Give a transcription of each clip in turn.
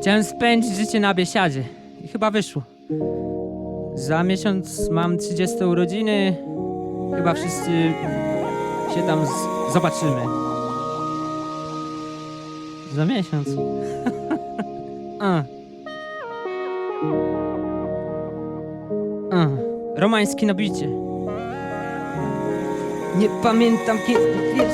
Chciałem spędzić życie na biesiadzie i chyba wyszło. Za miesiąc mam 30 urodziny. Chyba wszyscy się tam z- zobaczymy. Za miesiąc. A. A. Romański na bicie. Nie pamiętam kiedy wiesz,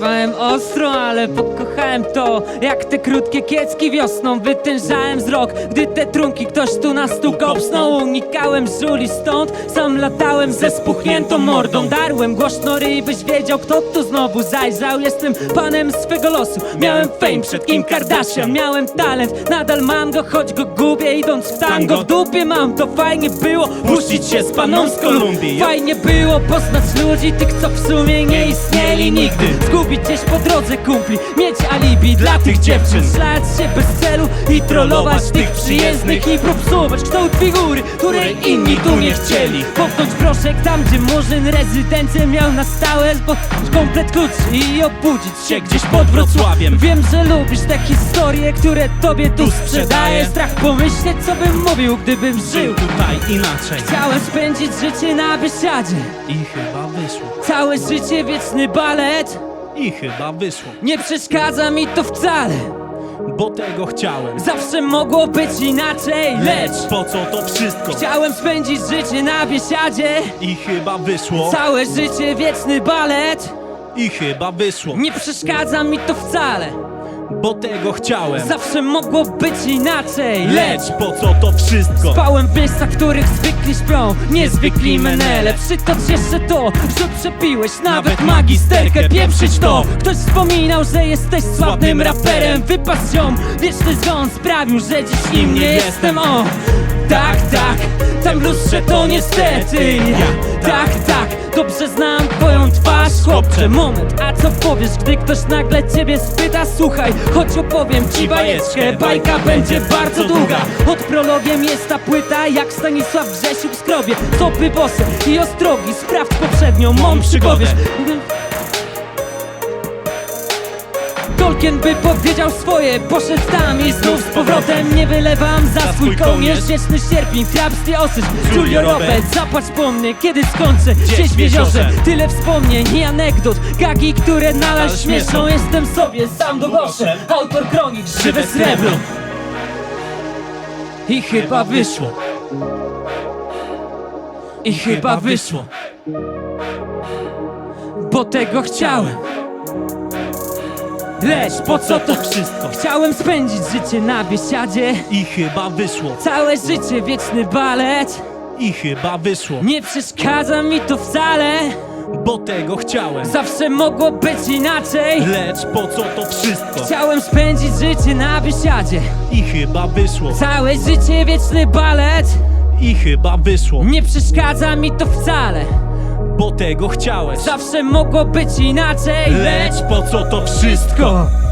Najebałem ostro, ale pokochałem to Jak te krótkie kiecki wiosną Wytężałem wzrok, gdy te trunki ktoś tu na stół kopsnął Unikałem żuli stąd, sam latałem ze spuchniętą mordą. Darłem głośno ryj, byś wiedział kto tu znowu zajrzał. Jestem panem swego losu Miałem fame przed Kim Kardashian. Miałem talent, nadal mam go, choć go gubię Idąc w tango, w dupie mam to Fajnie było puścić się z paną z Kolumbii. Fajnie było poznać ludzi, tych co w sumie nie istnieli nigdy Zgubić gdzieś po drodze kumpli, mieć alibi dla tych dziewczyn. Szlać się bez celu i trollować tych przyjezdnych I propsować kształt figury, której inni tu nie chcieli. Popchnąć proszek tam, gdzie Murzyn rezydencję miał na stałe Zboczyć komplet kluczy i obudzić się gdzieś pod Wrocławiem. Wiem, że lubisz te historie, które tobie tu sprzedaję. Strach pomyśleć, co bym mówił, gdybym żył tutaj inaczej. Chciałem spędzić życie na biesiadzie I chyba wyszło. Całe życie wieczny balet I chyba wyszło. Nie przeszkadza mi to wcale. Bo tego chciałem. Zawsze mogło być inaczej Lecz po co to wszystko? chciałem spędzić życie na biesiadzie. I chyba wyszło. Całe życie wieczny balet. I chyba wyszło. Nie przeszkadza mi to wcale Bo tego chciałem. Zawsze mogło być inaczej. Lecz po co to wszystko? Spałem w miejscach, których zwykli śpią. Niezwykli menele. Przytocz jeszcze to, że przepiłeś. Nawet magisterkę Pieprzyć to. Ktoś wspominał, że jesteś sławnym raperem. Wypas ją, wieczny zgon sprawił, że dziś nim nie jestem. O, tak, tak, tam lustrze to niestety. Ja Chłopcze, moment, a co powiesz, gdy ktoś nagle ciebie spyta? Słuchaj, choć opowiem ci bajeczkę Bajka będzie bardzo długa. Od prologiem jest ta płyta Jak Stanisław Grzesiuk skrobie. Stopy bose i ostrogi Sprawdź poprzednią mą przygodę Tolkien by powiedział swoje. Poszedł tam i znów z powrotem. Nie wylewam za swój kołnierz. Wieczny sierpień, hrabstwie osyć Julio Robert, zapłać po mnie Kiedy skończę. Gdzieś w jeziorze. Tyle wspomnień i anegdot. Gagi, które nadal śmieszą. Jestem sobie sam do gosze Autor kronik, żywe srebro. I chyba wyszło. I chyba wyszło. Bo tego chciałem Lecz po co to wszystko? Chciałem spędzić życie na biesiadzie. I chyba wyszło. Całe życie wieczny balet. I chyba wyszło. Nie przeszkadza mi to wcale. Bo tego chciałem. Zawsze mogło być inaczej. Lecz po co to wszystko? Chciałem spędzić życie na biesiadzie. I chyba wyszło. Całe życie wieczny balet. I chyba wyszło. Nie przeszkadza mi to wcale Bo tego chciałeś Zawsze mogło być inaczej Lecz po co to wszystko? Wszystko